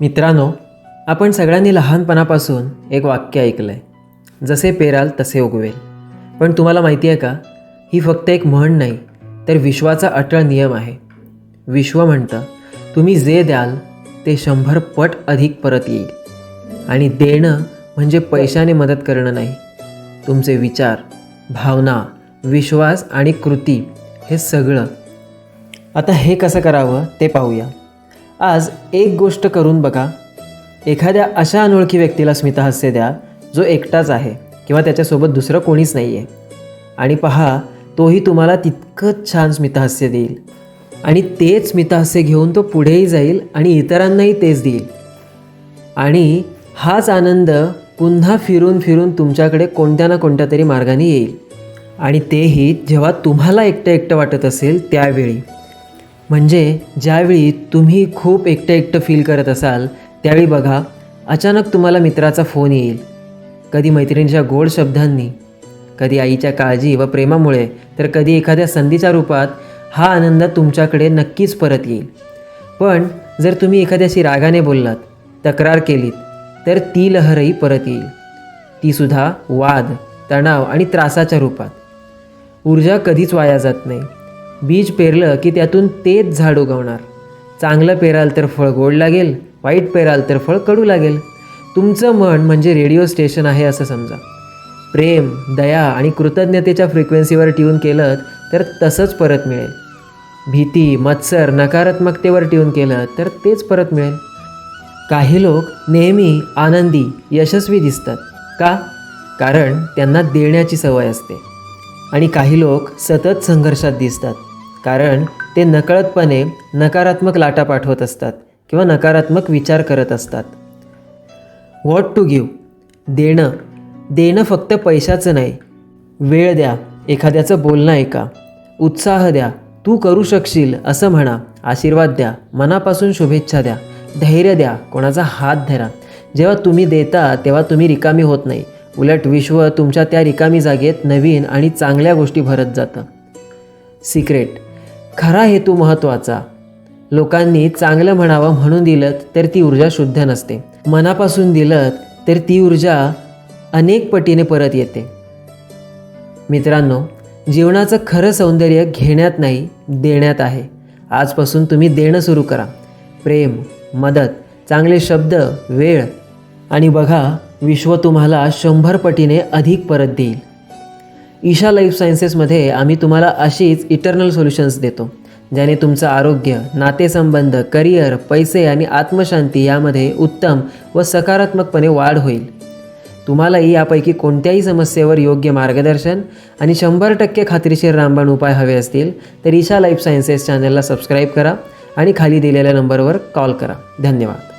मित्रांनो आपण सगळ्यांनी लहानपणापासून एक वाक्य ऐकलं आहे जसे पेराल तसे उगवेल. पण तुम्हाला माहिती आहे का? ही फक्त एक म्हण नाही तर विश्वाचा अटळ नियम आहे. विश्व म्हणतं तुम्ही जे द्याल ते शंभर पट अधिक परत येईल. आणि देणं म्हणजे पैशाने मदत करणं नाही. तुमचे विचार भावना विश्वास आणि कृती हे सगळं. आता हे कसं करावं ते पाहूया. आज एक गोष्ट करून बघा. एखाद्या अशा अनोळखी व्यक्तीला स्मितहास्य द्या जो एकटाच आहे किंवा त्याच्यासोबत दुसरं कोणीच नाही आहे आणि पहा तोही तुम्हाला तितकंच छान स्मितहास्य देईल. आणि तेच स्मितहास्य घेऊन तो पुढेही जाईल आणि इतरांनाही तेच देईल. आणि हाच आनंद पुन्हा फिरून फिरून तुमच्याकडे कोणत्या ना कोणत्या तरी मार्गाने येईल. आणि तेही जेव्हा तुम्हाला एकटं एकटं वाटत असेल त्यावेळी. म्हणजे ज्यावेळी तुम्ही खूप एकटं एकटं फील करत असाल त्यावेळी बघा अचानक तुम्हाला मित्राचा फोन येईल. कधी मैत्रिणीच्या गोड शब्दांनी कधी आईच्या काळजी व प्रेमामुळे तर कधी एखाद्या संधीच्या रूपात हा आनंद तुमच्याकडे नक्कीच परत येईल. पण जर तुम्ही एखाद्याशी रागाने बोललात तक्रार केलीत तर ती लहरही परत येईल. तीसुद्धा वाद तणाव आणि त्रासाच्या रूपात. ऊर्जा कधीच वाया जात नाही. बीज पेरलं की त्यातून तेच झाड उगवणार. चांगलं पेराल तर फळ गोड लागेल वाईट पेराल तर फळ कडू लागेल. तुमचं मन म्हणजे रेडिओ स्टेशन आहे असं समजा. प्रेम दया आणि कृतज्ञतेच्या फ्रिक्वेन्सीवर ट्यून केलं तर तसंच परत मिळेल. भीती मत्सर नकारात्मकतेवर ट्यून केलं तर तेच परत मिळेल. काही लोक नेहमी आनंदी यशस्वी दिसतात. का? कारण त्यांना देण्याची सवय असते. आणि काही लोक सतत संघर्षात दिसतात. कारण ते नकळतपणे नकारात्मक लाटा पाठवत असतात किंवा नकारात्मक विचार करत असतात. व्हॉट टू गिव देणं. देणं फक्त पैशाचं नाही. वेळ द्या. एखाद्याचं बोलणं ऐका. उत्साह द्या. तू करू शकशील असं म्हणा. आशीर्वाद द्या. मनापासून शुभेच्छा द्या. धैर्य द्या. कोणाचा हात धरा. जेव्हा तुम्ही देता तेव्हा तुम्ही रिकामी होत नाही. उलट विश्व तुमच्या त्या रिकामी जागेत नवीन आणि चांगल्या गोष्टी भरत जातं. सिक्रेट खरा हेतू महत्त्वाचा लोकांनी चांगलं म्हणावं म्हणून दिलं तर ती ऊर्जा शुद्ध नसते. मनापासून दिलं तर ती ऊर्जा अनेक पटीने परत येते. मित्रांनो जीवनाचं खरं सौंदर्य घेण्यात नाही देण्यात आहे. आजपासून तुम्ही देणं सुरू करा. प्रेम मदत चांगले शब्द वेळ आणि बघा विश्व तुम्हाला शंभर पटीने अधिक परत देईल. ईशा लाईफ सायन्सेसमध्ये आम्ही तुम्हाला अशीच इटर्नल सोल्युशन्स देतो ज्याने तुमचं आरोग्य नातेसंबंध करिअर पैसे आणि आत्मशांती यामध्ये उत्तम व सकारात्मकपणे वाढ होईल. तुम्हालाही यापैकी कोणत्याही समस्येवर योग्य मार्गदर्शन आणि शंभर टक्के खात्रीशीर रामबाण उपाय हवे असतील तर ईशा लाईफ सायन्सेस चॅनलला सबस्क्राईब करा आणि खाली दिलेल्या नंबरवर कॉल करा. धन्यवाद.